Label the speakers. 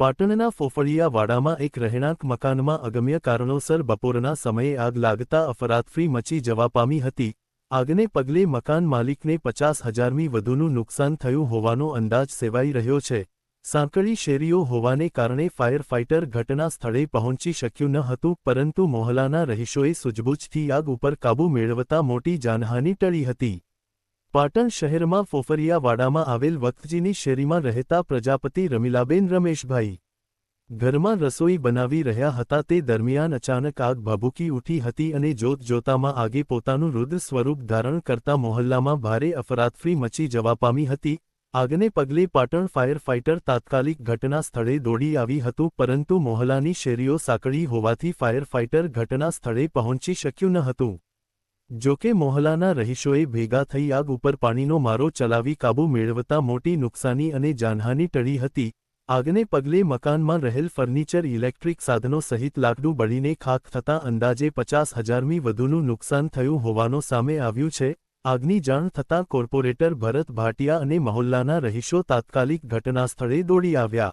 Speaker 1: પાટણના ફોફળિયાવાડામાં એક રહેણાંક મકાનમાં અગમ્ય કારણોસર બપોરના સમયે આગ લાગતા અફરાતફરી મચી જવા પામી હતી. આગને પગલે મકાન માલિકને પચાસ હજારમી વધુનું નુકસાન થયું હોવાનો અંદાજ સેવાઈ રહ્યો છે. સાંકળી શેરીઓ હોવાને કારણે ફાયર ફાઇટર ઘટના સ્થળે પહોંચી શક્યું ન હતું, પરંતુ મોહલાના રહીશોએ સૂઝબૂછથી આગ ઉપર કાબૂ મેળવતા મોટી જાનહાની ટળી હતી. પાટણ શહેરમાં ફોફરિયાવાડામાં આવેલ વખતજીની શેરીમાં રહેતા પ્રજાપતિ રમીલાબેન રમેશભાઈ ઘરમાં રસોઈ બનાવી રહ્યા હતા. તે દરમિયાન અચાનક આગ ભભૂકી ઉઠી હતી અને જોત જોતામાં આગે પોતાનું રુદ્ર સ્વરૂપ ધારણ કરતા મોહલ્લામાં ભારે અફરાતફરી મચી જવા પામી હતી. આગને પગલે પાટણ ફાયર ફાઇટર તાત્કાલિક ઘટના સ્થળે દોડી આવી હતું, પરંતુ મોહલ્લાની શેરીઓ સાંકળી હોવાથી ફાયર ફાઇટર ઘટના સ્થળે પહોંચી શક્યું ન હતું. જોકે મોહલ્લાના રહીશોએ ભેગા થઈ આગ ઉપર પાણીનો મારો ચલાવી કાબૂ મેળવતા મોટી નુકસાની અને જાનહાની ટળી હતી. આગને પગલે મકાનમાં રહેલ ફર્નિચર, ઇલેક્ટ્રિક સાધનો સહિત લાકડું બળીને ખાખ થતાં અંદાજે પચાસ હજારમી વધુનું નુકસાન થયું હોવાનો સામે આવ્યું છે. આગની જાણ થતાં કોર્પોરેટર ભરત ભાટિયા અને મહોલ્લાના રહીશો તાત્કાલિક ઘટનાસ્થળે દોડી આવ્યા.